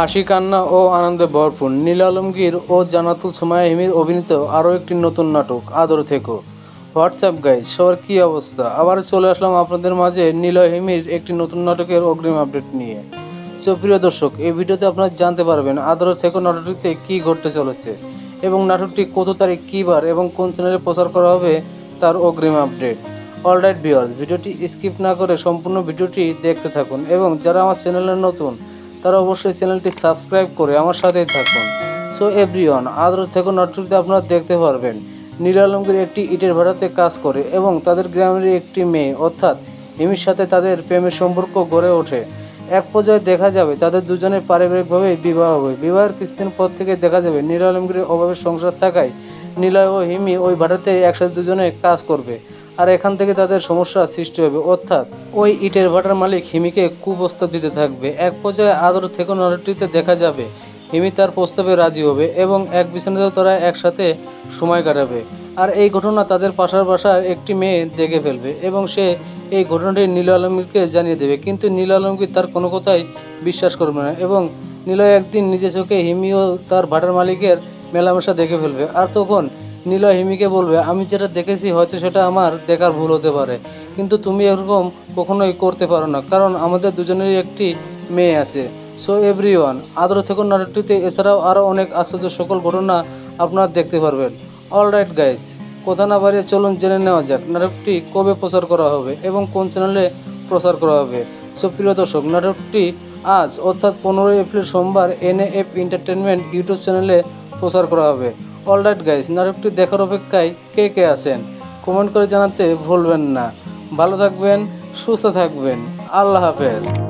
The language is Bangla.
হাসি, কান্না ও আনন্দে ভরপুর। নীল আলমগীর ও জানাতুল সুমায়া হিমির অভিনীত আরও একটি নতুন নাটক, আদর থেকো। হোয়াটসঅ্যাপ গাইজ সবার কী অবস্থা? আবার চলে আসলাম আপনাদের মাঝে নীল হিমির একটি নতুন নাটকের অগ্রিম আপডেট নিয়ে। সো, প্রিয় দর্শক, এই ভিডিওতে আপনারা জানতে পারবেন আদর থেকো নাটকটিতে কী ঘটতে চলেছে এবং নাটকটি কত তারিখ, কী বার এবং কোন চ্যানেলে প্রচার করা হবে তার অগ্রিম আপডেট। অলরাইট ভিউয়ার্স ভিডিওটি স্কিপ না করে সম্পূর্ণ ভিডিওটি দেখতে থাকুন এবং যারা আমার চ্যানেলে নতুন তারা অবশ্যই চ্যানেলটি সাবস্ক্রাইব করে আমার সাথেই থাকুন। সো এভরিওয়ান আদর থেকে নাটকটিতে আপনারা দেখতে পারবেন। নীল আলমগীর একটি ইটের ভাড়াতে কাজ করে এবং তাদের গ্রামের একটি মেয়ে, অর্থাৎ হিমির সাথে তাদের প্রেমের সম্পর্ক গড়ে ওঠে। এক পর্যায়ে দেখা যাবে তাদের দুজনের পারিবারিকভাবে বিবাহ হবে বিবাহের কিছুদিন পর থেকে দেখা যাবে নীল আলমগীরের অভাবের সংসার থাকায় নীলয় ও হিমি ওই ভাড়াতে একসাথে দুজনে কাজ করবে। আর এখান থেকে তাদের সমস্যা সৃষ্টি হবে। অর্থাৎ ওই ইটের ভাটার মালিক হিমিকে কুপ্রস্তাব দিতে থাকবে। এক পর্যায়ে আদর থেকে নাটকটিতে দেখা যাবে, হিমি তার প্রস্তাবে রাজি হবে এবং এক বিছানাতেও তারা একসাথে সময় কাটাবে। আর এই ঘটনা তাদের পাশার বাসার একটি মেয়ে দেখে ফেলবে এবং সে এই ঘটনাটি নীল আলমগীরকে জানিয়ে দেবে। কিন্তু নীল আলমগীর তার কোনো কথাই বিশ্বাস করবে না এবং নীলয় একদিন নিজে চোখে হিমি ও তার ভাটার মালিকের মেলামেশা দেখে ফেলবে। আর তখন নীলয় হিমিকে বলবে, আমি যেটা দেখেছি, হয়তো সেটা আমার দেখার ভুল হতে পারে। কিন্তু তুমি এরকম কখনোই করতে পারো না, কারণ আমাদের দুজনেরই একটি মেয়ে আছে। সো এভরি ওয়ান আদর থেকে নাটকটিতে এছাড়াও আরও অনেক আশ্চর্য সকল ঘটনা আপনারা দেখতে পারবেন। অল রাইট গাইস কথা না বাড়িয়ে চলুন জেনে নেওয়া যাক, নাটকটি কবে প্রচার করা হবে এবং কোন চ্যানেলে প্রচার করা হবে। সো প্রিয় দর্শক, নাটকটি আজ, অর্থাৎ পনেরোই এপ্রিল সোমবার এন এফ এন্টারটেনমেন্ট ইউটিউব চ্যানেলে প্রচার করা হবে। অল রাইট গাইস নাটকটি দেখার অপেক্ষায় কে কে আছেন? কমেন্ট করে জানাতে ভুলবেন না। ভালো থাকবেন, সুস্থ থাকবেন। আল্লাহ হাফেজ।